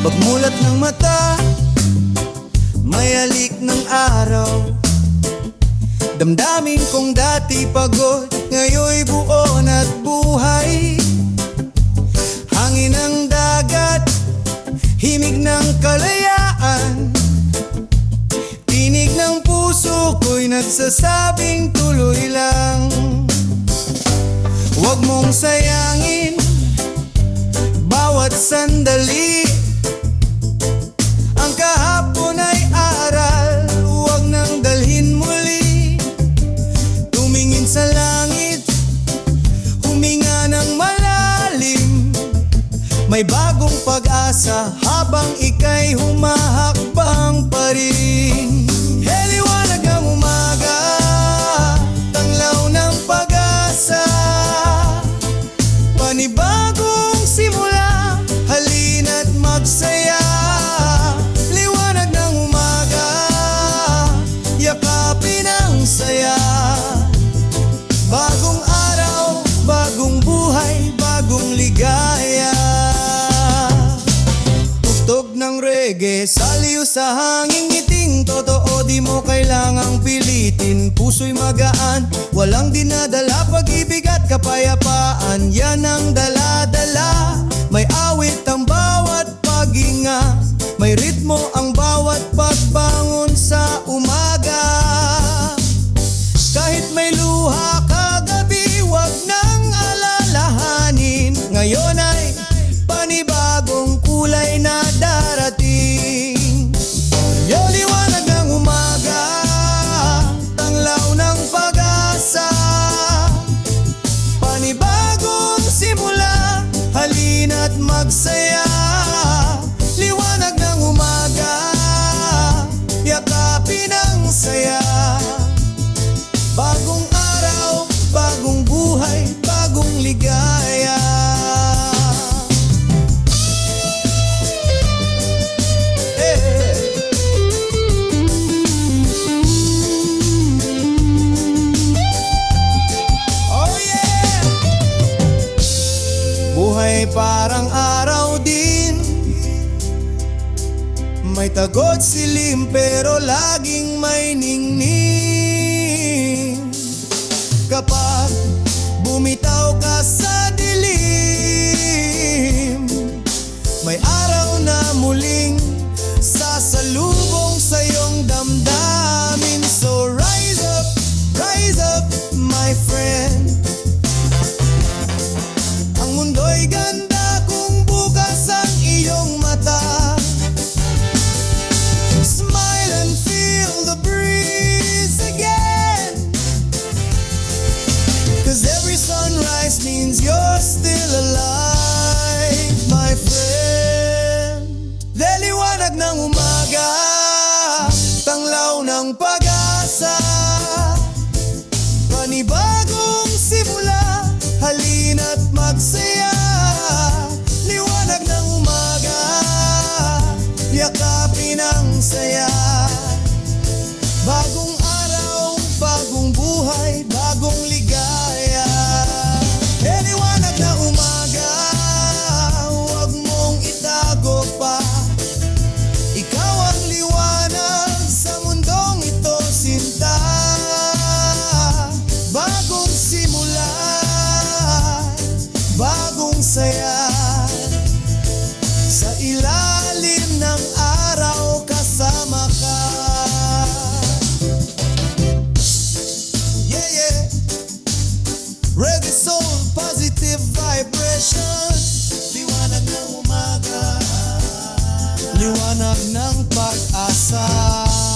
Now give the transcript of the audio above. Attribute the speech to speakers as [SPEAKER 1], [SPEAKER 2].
[SPEAKER 1] Pagmulat ng mata May alik ng araw. Damdamin kong dati pagod Ngayon'y buo at buhay. Hangin ng dagat Himig ng kalayaan. Tinig ng puso ko'y nagsasabing tuloy lang. Huwag mong sayangin pag-asa Habang ika'y humahakbang pa rin Hey, liwanag ng umaga Tanglaw ng pag-asa. Panibagong simula Halina't magsaya. Liwanag ng umaga Yakapin ang saya. Bagong araw, bagong buhay, bagong ligaya ng reggae, saliw sa hanging ngiting Totoo di mo kailangang pilitin. Puso'y magaan, walang dinadala Pag-ibig at kapayapaan, yan ang dala-dala Halina't magsaya. Liwanag ng umaga Yakapin ang saya. Bagong araw, bagong buhay, bagong ligaya Buhay parang araw din. May tagot silim pero laging Panibagong simula Halina't magsaya. Liwanag ng umaga Yakapin ang saya. Bagong saya. Sa ilalim ng araw kasama ka. Yeah, yeah. Reggae soul, positive vibration. Liwanag ng umaga. Liwanag ng pag-asa